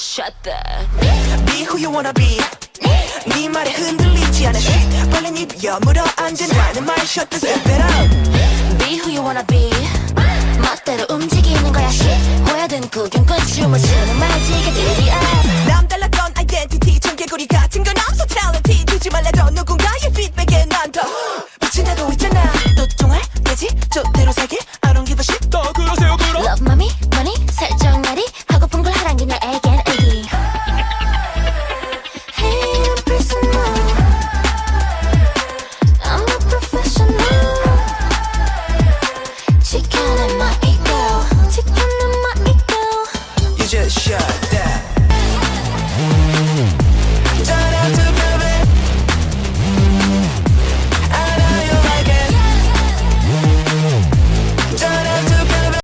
Shut the Be who you wanna be. 네 말에 흔들리지 않아 벌레 입여 물어 앉은 나는 말 Shut the step it up. Be who you wanna be. 멋대로 움직이는 거야 Shit. 구경꾼 춤을 추는 말지게 길이야. 남달랐던 아이덴티티 청개구리 같은 건 없어. 탤런티 주지 말래도 누군가의 피드백에 난더. 미친 나도 있잖아. 너 종알 되지? 저대로 살길 I don't give a shit.